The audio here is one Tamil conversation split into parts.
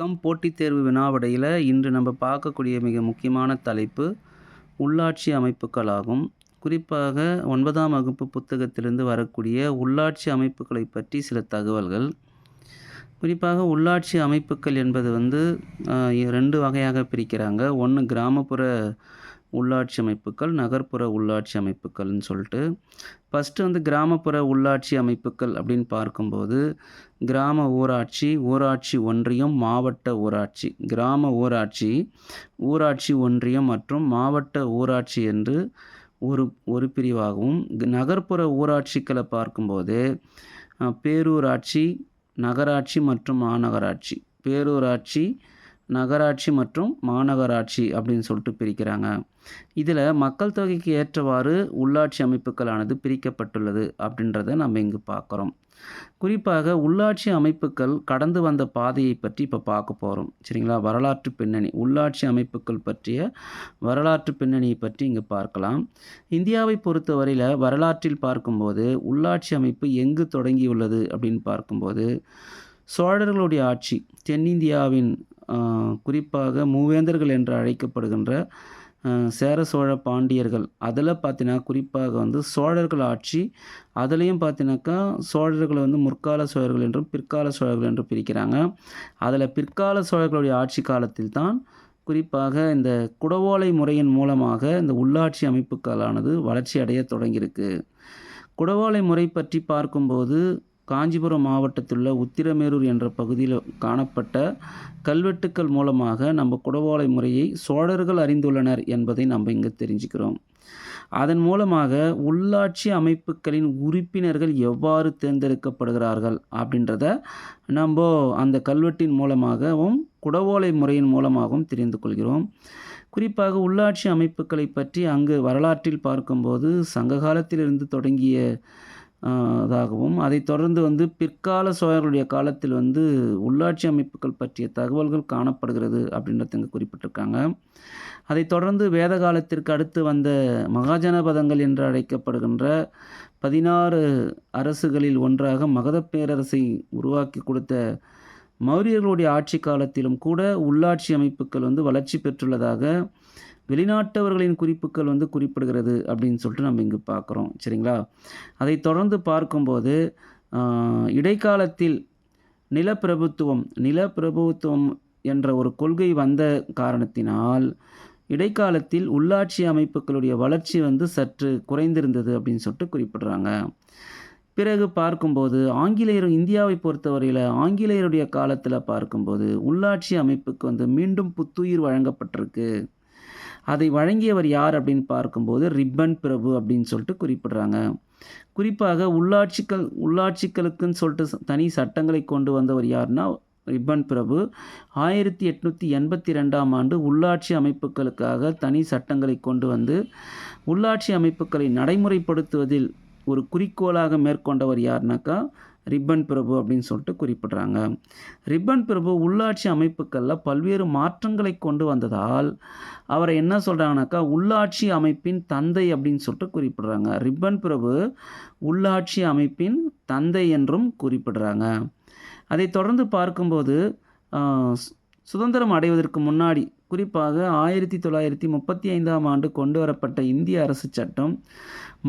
வணக்கம். போட்டித் தேர்வு வினாவிடையில் இன்று நம்ம பார்க்கக்கூடிய மிக முக்கியமான தலைப்பு உள்ளாட்சி அமைப்புகள் ஆகும் குறிப்பாக ஒன்பதாம் வகுப்பு புத்தகத்திலிருந்து வரக்கூடிய உள்ளாட்சி அமைப்புகளை பற்றி சில தகவல்கள். குறிப்பாக உள்ளாட்சி அமைப்புகள் என்பது வந்து ரெண்டு வகையாக பிரிக்கிறாங்க. ஒன்று கிராமப்புற உள்ளாட்சி அமைப்புகள் நகர்ப்புற உள்ளாட்சி அமைப்புகள்னு சொல்லிட்டு. ஃபஸ்ட்டு வந்து கிராமப்புற உள்ளாட்சி அமைப்புகள் அப்படின்னு பார்க்கும்போது கிராம ஊராட்சி ஊராட்சி ஒன்றியம் மாவட்ட ஊராட்சி. கிராம ஊராட்சி ஊராட்சி ஒன்றியம் மற்றும் மாவட்ட ஊராட்சி என்று ஒரு ஒரு பிரிவாகவும் நகர்ப்புற ஊராட்சிகளை பார்க்கும்போது பேரூராட்சி நகராட்சி மற்றும் மாநகராட்சி. பேரூராட்சி நகராட்சி மற்றும் மாநகராட்சி அப்படின்னு சொல்லிட்டு பிரிக்கிறாங்க. இதில் மக்கள் தொகைக்கு ஏற்றவாறு உள்ளாட்சி அமைப்புகளானது பிரிக்கப்பட்டுள்ளது அப்படின்றத நம்ம இங்கு பார்க்குறோம். குறிப்பாக உள்ளாட்சி அமைப்புகள் கடந்து வந்த பாதையை பற்றி இப்போ பார்க்க போகிறோம் சரிங்களா? வரலாற்று பின்னணி உள்ளாட்சி அமைப்புகள் பற்றிய வரலாற்று பின்னணியை பற்றி இங்கே பார்க்கலாம். இந்தியாவை பொறுத்தவரையில் வரலாற்றில் பார்க்கும்போது உள்ளாட்சி அமைப்பு எங்கு தொடங்கியுள்ளது அப்படின்னு பார்க்கும்போது சோழர்களுடைய ஆட்சி தென்னிந்தியாவின் குறிப்பாக மூவேந்தர்கள் என்று அழைக்கப்படுகின்ற சேர சோழ பாண்டியர்கள். அதில் பார்த்தீங்கன்னா குறிப்பாக வந்து சோழர்கள் ஆட்சி அதுலேயும் பார்த்தீங்கன்னாக்கா சோழர்களை வந்து முற்கால சோழர்கள் என்றும் பிற்கால சோழர்கள் என்றும் பிரிக்கிறாங்க. அதில் பிற்கால சோழர்களுடைய ஆட்சி காலத்தில் தான் குறிப்பாக இந்த குடவோலை முறையின் மூலமாக இந்த உள்ளாட்சி அமைப்புகளானது வளர்ச்சி அடைய தொடங்கியிருக்கு. குடவோலை முறை பற்றி பார்க்கும்போது காஞ்சிபுரம் மாவட்டத்தில் உள்ள உத்திரமேரூர் என்ற பகுதியில் காணப்பட்ட கல்வெட்டுக்கள் மூலமாக நம்ம குடவோலை முறையை சோழர்கள் அறிந்துள்ளனர் என்பதை நம்ம இங்கே தெரிஞ்சுக்கிறோம். அதன் மூலமாக உள்ளாட்சி அமைப்புகளின் உறுப்பினர்கள் எவ்வாறு தேர்ந்தெடுக்கப்படுகிறார்கள் அப்படின்றத நம்ம அந்த கல்வெட்டின் மூலமாகவும் குடவோலை முறையின் மூலமாகவும் தெரிந்து கொள்கிறோம். குறிப்பாக உள்ளாட்சி அமைப்புகளை பற்றி அங்கு வரலாற்றில் பார்க்கும்போது சங்க காலத்திலிருந்து தொடங்கிய இதாகவும் தாகவும் அதைத் தொடர்ந்து வந்து பிற்கால சோழர்களுடைய காலத்தில் வந்து உள்ளாட்சி அமைப்புகள் பற்றிய தகவல்கள் காணப்படுகிறது அப்படின்றத இங்கே குறிப்பிட்டிருக்காங்க. அதைத் தொடர்ந்து வேத காலத்திற்கு அடுத்து வந்த மகாஜனபதங்கள் என்று அழைக்கப்படுகின்ற பதினாறு அரசுகளில் ஒன்றாக மகத பேரரசை உருவாக்கி கொடுத்த மௌரியர்களுடைய ஆட்சி காலத்திலும் கூட உள்ளாட்சி அமைப்புகள் வந்து வளர்ச்சி பெற்றுள்ளதாக வெளிநாட்டவர்களின் குறிப்புகள் வந்து குறிப்பிடுகிறது அப்படின்னு சொல்லிட்டு நம்ம இங்கு பார்க்குறோம். சரிங்களா? அதை தொடர்ந்து பார்க்கும்போது இடைக்காலத்தில் நிலப்பிரபுத்துவம் நிலப்பிரபுத்துவம் என்ற ஒரு கொள்கை வந்த காரணத்தினால் இடைக்காலத்தில் உள்ளாட்சி அமைப்புகளுடைய வளர்ச்சி வந்து சற்று குறைந்திருந்தது அப்படின்னு சொல்லிட்டு குறிப்பிடுறாங்க. பிறகு பார்க்கும்போது ஆங்கிலேயர் இந்தியாவை பொறுத்தவரையில் ஆங்கிலேயருடைய காலத்தில் பார்க்கும்போது உள்ளாட்சி அமைப்புக்கு வந்து மீண்டும் புத்துயிர் வழங்கப்பட்டிருக்கு. அதை வழங்கியவர் யார் அப்படின்னு பார்க்கும்போது ரிப்பன் பிரபு அப்படின்னு சொல்லிட்டு குறிப்பிடுறாங்க. குறிப்பாக உள்ளாட்சிகள் உள்ளாட்சிகளுக்குன்னு சொல்லிட்டு தனி சட்டங்களை கொண்டு வந்தவர் யாருன்னா ரிப்பன் பிரபு. ஆயிரத்தி எட்நூற்றி எண்பத்தி ரெண்டாம் ஆண்டு உள்ளாட்சி அமைப்புகளுக்காக தனி சட்டங்களை கொண்டு வந்து உள்ளாட்சி அமைப்புகளை நடைமுறைப்படுத்துவதில் ஒரு குறிக்கோளாக மேற்கொண்டவர் யாருனாக்கா ரிப்பன் பிரபு அப்படின்னு சொல்லிட்டு குறிப்பிடுறாங்க. ரிப்பன் பிரபு உள்ளாட்சி அமைப்புகளில் பல்வேறு மாற்றங்களை கொண்டு வந்ததால் அவரை என்ன சொல்கிறாங்கனாக்கா உள்ளாட்சி அமைப்பின் தந்தை அப்படின்னு சொல்லிட்டு குறிப்பிடுறாங்க. ரிப்பன் பிரபு உள்ளாட்சி அமைப்பின் தந்தை என்றும் குறிப்பிடுறாங்க. அதை தொடர்ந்து பார்க்கும்போது சுதந்திரம் அடைவதற்கு முன்னாடி குறிப்பாக ஆயிரத்தி தொள்ளாயிரத்தி முப்பத்தி ஐந்தாம் ஆண்டு கொண்டு வரப்பட்ட இந்திய அரசு சட்டம்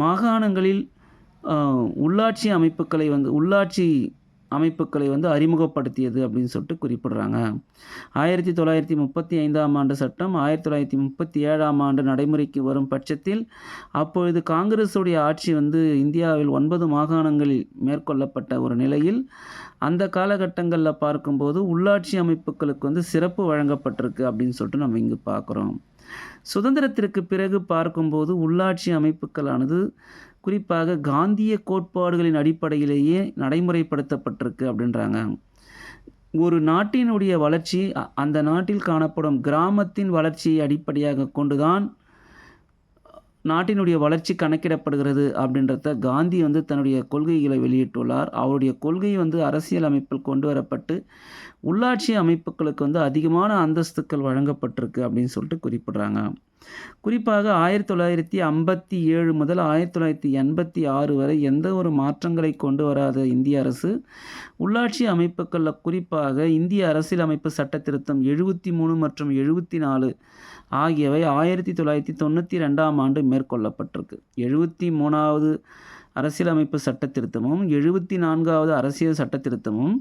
மாகாணங்களில் உள்ளாட்சி அமைப்புகளை வந்து உள்ளாட்சி அமைப்புகளை வந்து அறிமுகப்படுத்தியது அப்படின்னு சொல்லிட்டு குறிப்பிடுறாங்க. ஆயிரத்தி தொள்ளாயிரத்தி முப்பத்தி ஐந்தாம் ஆண்டு சட்டம் ஆயிரத்தி தொள்ளாயிரத்தி முப்பத்தி ஏழாம் ஆண்டு நடைமுறைக்கு வரும் பட்சத்தில் அப்பொழுது காங்கிரஸுடைய ஆட்சி வந்து இந்தியாவில் ஒன்பது மாகாணங்களில் மேற்கொள்ளப்பட்ட ஒரு நிலையில் அந்த காலகட்டங்களில் பார்க்கும்போது உள்ளாட்சி அமைப்புகளுக்கு வந்து சிறப்பு வழங்கப்பட்டிருக்கு அப்படின்னு சொல்லிட்டு நம்ம இங்கு பார்க்குறோம். சுதந்திரத்திற்கு பிறகு பார்க்கும்போது உள்ளாட்சி அமைப்புகளானது குறிப்பாக காந்திய கோட்பாடுகளின் அடிப்படையிலேயே நடைமுறைப்படுத்தப்பட்டிருக்கு அப்படின்றாங்க. ஒரு நாட்டினுடைய வளர்ச்சி அ- அந்த நாட்டில் காணப்படும் கிராமத்தின் வளர்ச்சியை அடிப்படையாக கொண்டுதான் நாட்டினுடைய வளர்ச்சி கணக்கிடப்படுகிறது அப்படின்றத காந்தி வந்து தன்னுடைய கொள்கைகளை வெளியிட்டுள்ளார். அவருடைய கொள்கை வந்து அரசியல் அமைப்பில் கொண்டு வரப்பட்டு உள்ளாட்சி அமைப்புகளுக்கு வந்து அதிகமான அந்தஸ்துக்கள் வழங்கப்பட்டிருக்கு அப்படின்னு சொல்லிட்டு குறிப்பிடுறாங்க. குறிப்பாக ஆயிரத்தி தொள்ளாயிரத்தி ஐம்பத்தி ஏழு முதல் ஆயிரத்தி தொள்ளாயிரத்தி எண்பத்தி ஆறு வரை எந்த ஒரு மாற்றங்களை கொண்டு வராத இந்திய அரசு. உள்ளாட்சி அமைப்புகளில் குறிப்பாக இந்திய அரசியலமைப்பு சட்ட திருத்தம் எழுபத்தி மூணு மற்றும் எழுபத்தி நாலு ஆகியவை ஆயிரத்தி தொள்ளாயிரத்தி தொண்ணூற்றி ரெண்டாம் ஆண்டு மேற்கொள்ளப்பட்டிருக்கு. எழுபத்தி மூணாவது அரசியலமைப்பு சட்ட திருத்தமும் எழுபத்தி நான்காவது அரசியல் சட்ட திருத்தமும்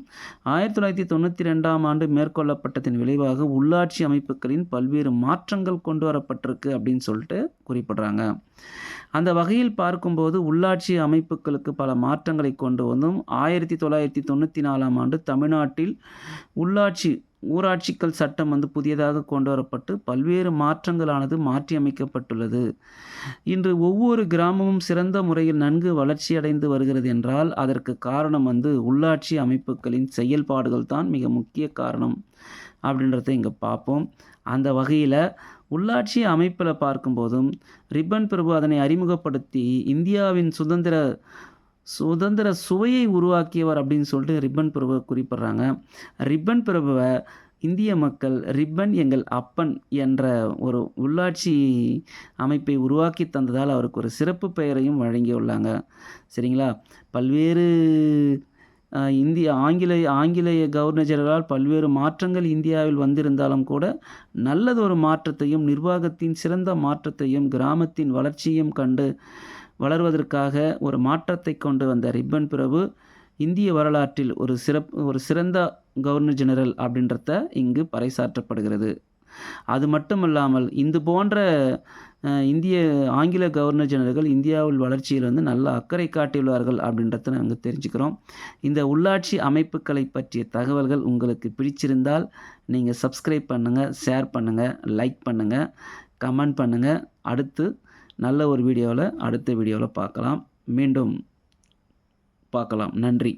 ஆயிரத்தி தொள்ளாயிரத்தி தொண்ணூற்றி ரெண்டாம் ஆண்டு மேற்கொள்ளப்பட்டதன் விளைவாக உள்ளாட்சி அமைப்புகளின் பல்வேறு மாற்றங்கள் கொண்டு வரப்பட்டிருக்கு அப்படின்னு சொல்லிட்டு குறிப்பிடுறாங்க. அந்த வகையில் பார்க்கும்போது உள்ளாட்சி அமைப்புகளுக்கு பல மாற்றங்களை கொண்டு வந்தும் ஆயிரத்தி தொள்ளாயிரத்தி தொண்ணூற்றி நாலாம் ஆண்டு தமிழ்நாட்டில் உள்ளாட்சி ஊராட்சிகள் சட்டம் வந்து புதியதாக கொண்டு வரப்பட்டு பல்வேறு மாற்றங்களானது மாற்றியமைக்கப்பட்டுள்ளது. இன்று ஒவ்வொரு கிராமமும் சிறந்த முறையில் நன்கு வளர்ச்சியடைந்து வருகிறது என்றால் அதற்கு காரணம் வந்து உள்ளாட்சி அமைப்புகளின் செயல்பாடுகள் தான் மிக முக்கிய காரணம் அப்படின்றத இங்கே பார்ப்போம். அந்த வகையில் உள்ளாட்சி அமைப்பில் பார்க்கும்போதும் ரிப்பன் பிரபு அதனை அறிமுகப்படுத்தி இந்தியாவின் சுதந்திர சுதந்திர சுவையை உருவாக்கியவர் அப்படின்னு சொல்லிட்டு ரிப்பன் பிரபுவை குறிப்பிட்றாங்க. ரிப்பன் பிரபுவை இந்திய மக்கள் ரிப்பன் எங்கள் அப்பன் என்ற ஒரு உள்ளாட்சி அமைப்பை உருவாக்கி தந்ததால் அவருக்கு ஒரு சிறப்பு பெயரையும் வழங்கியுள்ளாங்க சரிங்களா? பல்வேறு இந்திய ஆங்கிலேய ஆங்கிலேய கவர்னர் பல்வேறு மாற்றங்கள் இந்தியாவில் வந்திருந்தாலும் கூட நல்லதொரு மாற்றத்தையும் நிர்வாகத்தின் சிறந்த மாற்றத்தையும் கிராமத்தின் வளர்ச்சியும் கண்டு வளர்வதற்காக ஒரு மாற்றத்தை கொண்டு வந்த ரிப்பன் பிரபு இந்திய வரலாற்றில் ஒரு சிறப்பு ஒரு சிறந்த கவர்னர் ஜெனரல் அப்படின்றத இங்கு பறைசாற்றப்படுகிறது. அது மட்டுமல்லாமல் இது போன்ற இந்திய ஆங்கில கவர்னர் ஜெனரல்கள் இந்தியாவில் வளர்ச்சியில் வந்து நல்ல அக்கறை காட்டியுள்ளார்கள் அப்படின்றத நாங்கள் தெரிஞ்சுக்கிறோம். இந்த உள்ளாட்சி அமைப்புகளை பற்றிய தகவல்கள் உங்களுக்கு பிடிச்சிருந்தால் நீங்கள் சப்ஸ்கிரைப் பண்ணுங்கள் ஷேர் பண்ணுங்கள் லைக் பண்ணுங்கள் கமெண்ட் பண்ணுங்கள் அடுத்து நல்ல ஒரு வீடியோவில் அடுத்த வீடியோவில் பார்க்கலாம். மீண்டும் பார்க்கலாம். நன்றி.